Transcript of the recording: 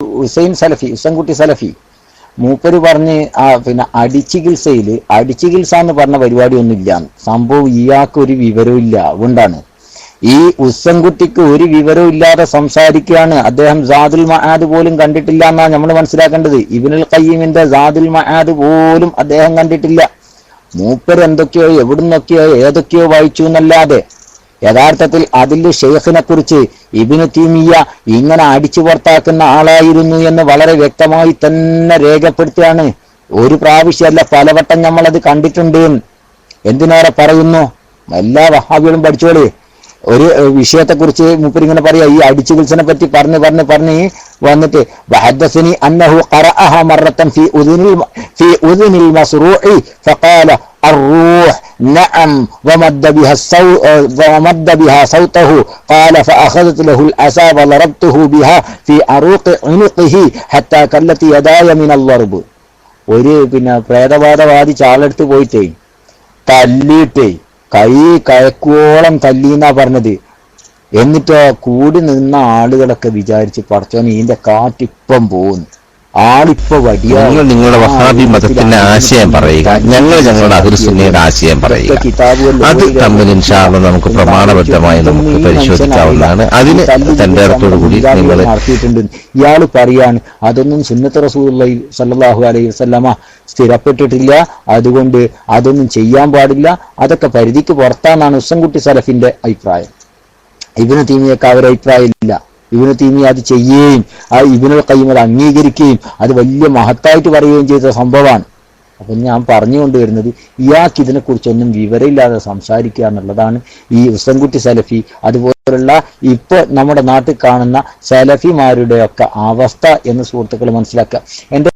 ഹുസൈൻ സലഫി ഹുസൻകുട്ടി സലഫി മൂപ്പര് പറഞ്ഞ് ആ പിന്നെ അടിച്ചികിത്സയിൽ അടിച്ചികിത്സ എന്ന് പറഞ്ഞ പരിപാടി ഒന്നും ഇല്ല സംഭവം ഇയാൾക്ക് ഒരു വിവരവും ഇല്ല അതുകൊണ്ടാണ്. ഈ ഉസ്സൻകുട്ടിക്ക് ഒരു വിവരവും ഇല്ലാതെ സംസാരിക്കുകയാണ്. അദ്ദേഹം സാദുൽ മഹാദ് പോലും കണ്ടിട്ടില്ല എന്നാണ് നമ്മൾ മനസ്സിലാക്കേണ്ടത്. ഇബിനുൽ കയ്യീമിന്റെ സാദുൽ മഹാദ് പോലും അദ്ദേഹം കണ്ടിട്ടില്ല. മൂപ്പർ എന്തൊക്കെയോ എവിടുന്നൊക്കെയോ ഏതൊക്കെയോ വായിച്ചു എന്നല്ലാതെ യഥാർത്ഥത്തിൽ അതിൽ ഷെയ്ഖിനെ കുറിച്ച് ഇബിന് തീമിയ ഇങ്ങനെ അടിച്ചു പുറത്താക്കുന്ന ആളായിരുന്നു എന്ന് വളരെ വ്യക്തമായി തന്നെ രേഖപ്പെടുത്തിയാണ് ഒരു പ്രാവശ്യമല്ല പലവട്ടം നമ്മളത് കണ്ടിട്ടുണ്ട്. എന്തിനേറെ പറയുന്നു? എല്ലാ വഹാബികളും പഠിച്ചോളി. ഒരു വിഷയത്തെക്കുറിച്ച് മുപ്പർ ഇങ്ങനെ പറയാ ഈ അടിച്ചുകിത്സനെ പറ്റി പറഞ്ഞ് പറഞ്ഞ് പറഞ്ഞ് വന്നിട്ട് വഹദ്ദസിനി അന്നഹു ഖറഅഹ മറത്തൻ ഫി ഉദിനിൽ ഫി ഉദിനിൽ മസ്റൂഇ ഫഖാല അർറൂഹ്. نعم ومد بها الصو... ومد بها صوته قال فأخذت له العصا وضربته بها في عروق عنقه حتى كلت يداي من الضرب ഒരു പിന്നെ പ്രേതബാധ ചാളെടുത്ത് പോയിട്ടേ തല്ലിയിട്ടേ കൈ കയക്കോളം തല്ലിന്നാ പറഞ്ഞത് എന്നിട്ട് കൂടി നിന്ന ആളുകളൊക്കെ വിചാരിച്ച് പടച്ചോൻ ഇതിന്റെ കാറ്റിപ്പം പോകുന്നു ആളിപ്പോ വടിയ. നിങ്ങൾ നിങ്ങളുടെ വഹാബി മതത്തിന്റെ ആശയം പറയുക. ഞങ്ങൾ ഞങ്ങളുടെ അഹിർസുന്നയുടെ ആശയം പറയുക. അത് തമ്മിൽ ഇൻഷാള്ള നമുക്ക് പ്രമാണബദ്ധമായി നമുക്ക് പരിശോധിക്കാവുന്നതാണ്. അതിന് തന്റെ അടുത്തോട് കൂടി നിങ്ങൾ ഇയാൾ പറയാണ് അതൊന്നും സുന്നത്ത് റസൂലി സല്ലാഹു അലൈഹി വസല്ലമ സ്ഥിരപ്പെട്ടിട്ടില്ല. അതുകൊണ്ട് അതൊന്നും ചെയ്യാൻ പാടില്ല. അതൊക്കെ പരിധിക്ക് പുറത്താണെന്നാണ് ഉസ്സൻകുട്ടി സലഫിന്റെ അഭിപ്രായം. ഇതിന് തീമിയൊക്കെ അവരഭിപ്രായം ഇല്ല ഇബിന് തീമി അത് ചെയ്യുകയും ആ ഇബിനുൽ കയ്യും അത് അംഗീകരിക്കുകയും അത് വലിയ മഹത്തായിട്ട് പറയുകയും ചെയ്ത സംഭവമാണ്. അപ്പം ഞാൻ പറഞ്ഞുകൊണ്ട് വരുന്നത് ഇയാൾക്ക് ഇതിനെക്കുറിച്ചൊന്നും വിവരമില്ലാതെ സംസാരിക്കുക എന്നുള്ളതാണ് ഈ ഉസ്തൻകുട്ടി സലഫി. അതുപോലുള്ള ഇപ്പോൾ നമ്മുടെ നാട്ടിൽ കാണുന്ന സലഫിമാരുടെയൊക്കെ അവസ്ഥ എന്ന് സുഹൃത്തുക്കൾ മനസ്സിലാക്കുക. എന്റെ